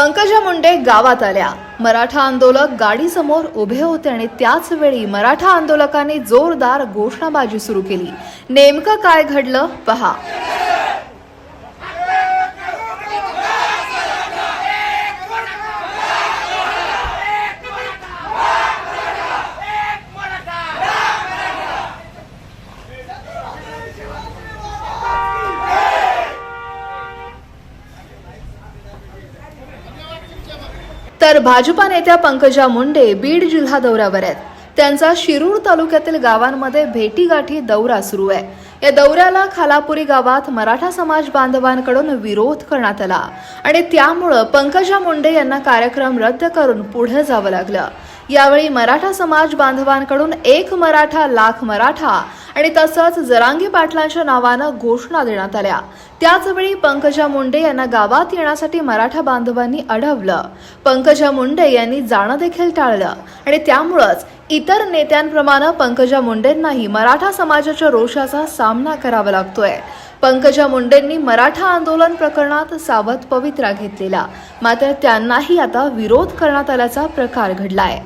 पंकजा मुंडे गावात आल्या. मराठा आंदोलक गाडीसमोर उभे होते आणि त्याच वेळी मराठा आंदोलकांनी जोरदार घोषणाबाजी सुरू केली. नेमकं काय घडलं? पहा. तर भाजपा नेत्या पंकजा मुंडे बीड जिल्हा दौऱ्यावर आहेत. त्यांचा शिरूर तालुक्यातील गावांमध्ये भेटीगाठी दौरा सुरू आहे. या दौऱ्याला खालापुरी गावात मराठा समाज बांधवांकडून विरोध करण्यात आला. आणि त्यामुळं पंकजा मुंडे यांना कार्यक्रम रद्द करून पुढे जावं लागलं. यावेळी मराठा समाज बांधवांकडून एक मराठा लाख मराठा आणि तसंच जरांगी पाटलांच्या नावानं घोषणा देण्यात आल्या. त्याचवेळी पंकजा मुंडे यांना गावात येण्यासाठी मराठा बांधवांनी अडवलं. पंकजा मुंडे यांनी जाणं देखील टाळलं. आणि त्यामुळंच इतर नेत्यांप्रमाणे पंकजा मुंडेंनाही मराठा समाजाच्या रोषाचा सामना करावा लागतोय. पंकजा मुंडेंनी मराठा आंदोलन प्रकरणात सावध पवित्रा घेतलेला. मात्र त्यांनाही आता विरोध करण्यात आल्याचा प्रकार घडलाय.